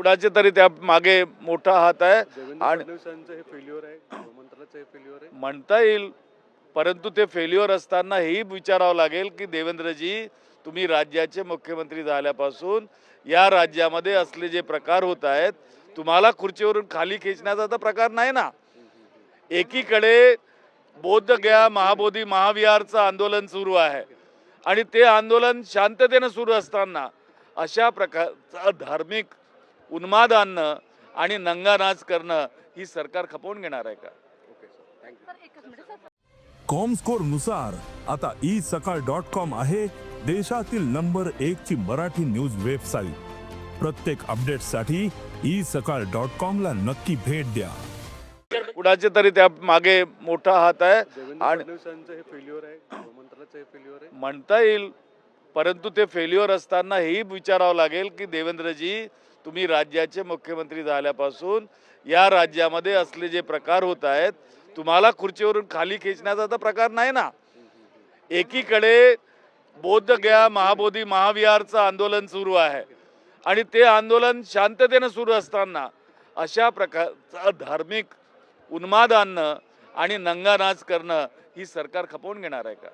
कुणाचे तरी त्या मागे मोठा हात आहे. आणि हे हे म्हणता येईल परंतु ते फेल्युअर असताना हेही विचारावं लागेल की देवेंद्रजी तुम्ही राज्याचे मुख्यमंत्री झाल्यापासून या राज्यामध्ये असले जे प्रकार होत आहेत तुम्हाला खुर्चीवरून खाली खेचण्याचा तर प्रकार नाही ना? एकीकडे बौद्धगया महाबोधी महाविहारचं आंदोलन सुरू आहे आणि ते आंदोलन शांततेनं सुरू असताना अशा प्रकारचा धार्मिक उन्माद आणणं आणि नंगानाच करणं ही सरकार खपवून घेणार आहे का? Okay sir thank you sir एकच मिनिट सर कॉमस्कोरनुसार आता ई सकाळ डॉट कॉम आहे देशातील नंबर एक ची मराठी न्यूज वेबसाईट. प्रत्येक अपडेटसाठी ई सकाळ डॉट कॉम ला नक्की भेट द्या. कुणाचे तरी त्या मागे मोठा हात आहे. आणि फडणवीसांचं हे फेल्युअर आहे गृहमंत्रालयाचं हे फेल्युअर आहे. म्हणता येईल. परंतु ते फेल्युअर असताना हेही विचारावं लागेल की देवेंद्रजी तुम्ही राज्याचे मुख्यमंत्री झाल्यापासून या राज्यामध्ये असले जे प्रकार होत आहेत तुम्हाला खुर्चीवरून खाली खेचण्याचा तर प्रकार नाही ना? एकीकडे बौद्धगया महाबोधी महाविहारचं आंदोलन सुरू आहे आणि ते आंदोलन शांततेनं सुरू असताना अशा प्रकारचा धार्मिक उन्माद आणणं आणि नंगानाच करणं ही सरकार खपवून घेणार आहे का?